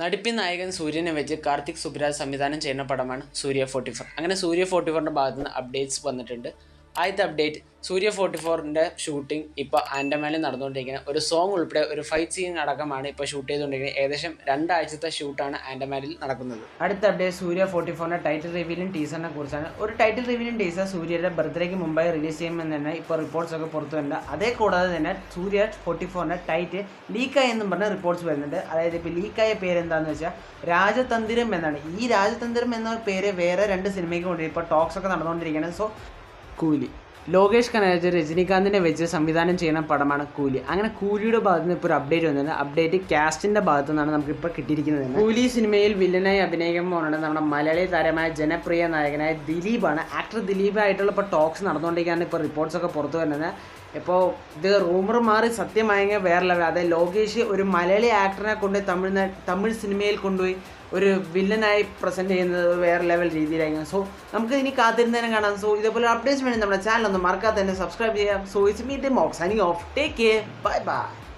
നടിപ്പിൻ നായകൻ സൂര്യനെ വെച്ച് കാർത്തിക് സുബ്രാജ് സംവിധാനം ചെയ്യുന്ന പടമാണ് സൂര്യ ഫോർട്ടി ഫോർ. അങ്ങനെ സൂര്യ ഫോർട്ടി ഫോറിന്റെ ഭാഗത്ത് നിന്ന് അപ്ഡേറ്റ്സ് വന്നിട്ടുണ്ട്. ആദ്യത്തെ അപ്ഡേറ്റ് സൂര്യ ഫോർട്ടി ഫോറിന്റെ ഷൂട്ടിംഗ് ഇപ്പോൾ ആൻഡമാനിൽ നടന്നുകൊണ്ടിരിക്കുന്നത്. ഒരു സോങ് ഉൾപ്പെടെ ഒരു ഫൈറ്റ് സീൻ അടക്കമാണ് ഇപ്പോൾ ഷൂട്ട് ചെയ്തുകൊണ്ടിരിക്കുന്നത്. ഏകദേശം രണ്ടാഴ്ചത്തെ ഷൂട്ടാണ് ആൻഡമാനിൽ നടക്കുന്നത്. അടുത്ത അപ്ഡേറ്റ് സൂര്യ ഫോർട്ടി ഫോറിന്റെ ടൈറ്റിൽ റിവ്യൂലും ടീസറിനെ കുറിച്ചാണ്. ഒരു ടൈറ്റിൽ റിവ്യൂലും ടീസർ സൂര്യയുടെ ബർത്ത്ഡേക്ക് മുമ്പായി റിലീസ് ചെയ്യുമെന്ന് തന്നെ ഇപ്പോൾ റിപ്പോർട്ട്സ് ഒക്കെ പുറത്തു വരുന്നുണ്ട്. അതേ കൂടാതെ തന്നെ സൂര്യ ഫോർട്ടി ഫോറിന്റെ ടൈറ്റ് ലീക്കായി എന്നും പറഞ്ഞ റിപ്പോർട്ട്സ് വരുന്നുണ്ട്. അതായത് ഇപ്പോൾ ലീക്കായ പേര് എന്താണെന്ന് വെച്ചാൽ രാജതന്ത്രം എന്നാണ്. ഈ രാജതന്ത്രം എന്ന പേര് വേറെ രണ്ട് സിനിമയ്ക്ക് കൊണ്ടിരിക്കും ഇപ്പോൾ ടോക്സ് ഒക്കെ നടന്നുകൊണ്ടിരിക്കുകയാണ്. സോ കൂലി. ലോകേഷ് കനരാജ് രജനീകാന്തിനെ വെച്ച് സംവിധാനം ചെയ്യുന്ന പടമാണ് കൂലി. അങ്ങനെ കൂലിയുടെ ഭാഗത്ത് നിന്ന് ഇപ്പോൾ ഒരു അപ്ഡേറ്റ് വന്നത് അപ്ഡേറ്റ് കാസ്റ്റിന്റെ ഭാഗത്തു നിന്നാണ് നമുക്ക് ഇപ്പോൾ കിട്ടിയിരിക്കുന്നത്. കൂലി സിനിമയിൽ വില്ലനായി അഭിനയിക്കാൻ പോകുന്നത് നമ്മുടെ മലയാളി താരമായ ജനപ്രിയ നായകനായ ദിലീപാണ്. ആക്ടർ ദിലീപായിട്ടുള്ള ഇപ്പോൾ ടോക്സ് നടന്നുകൊണ്ടിരിക്കുകയാണ്. ഇപ്പോൾ റിപ്പോർട്ട്സ് ഒക്കെ പുറത്തു വരുന്നത്. ഇപ്പോൾ ഇത് റൂമർ മാറി സത്യമായെങ്കിൽ വേറെ ലെവൽ അതായത് ലോകേഷ് ഒരു മലയാളി ആക്ടറിനെ കൊണ്ട് തമിഴ്നാട് തമിഴ് സിനിമയിൽ കൊണ്ടുപോയി ഒരു വില്ലനായി പ്രസന്റ് ചെയ്യുന്നത് വേറെ ലെവൽ രീതിയിലായിരിക്കും സോ നമുക്ക് ഇനി കാത്തിരുന്നതിനെ കാണാം. സോ ഇതേപോലെ അപ്ഡേറ്റ്സ് വേണ്ടി നമ്മുടെ ചാനൽ ഒന്ന് മറക്കാതെ തന്നെ സബ്സ്ക്രൈബ് ചെയ്യാം. So it's meet Mox signing off take care bye bye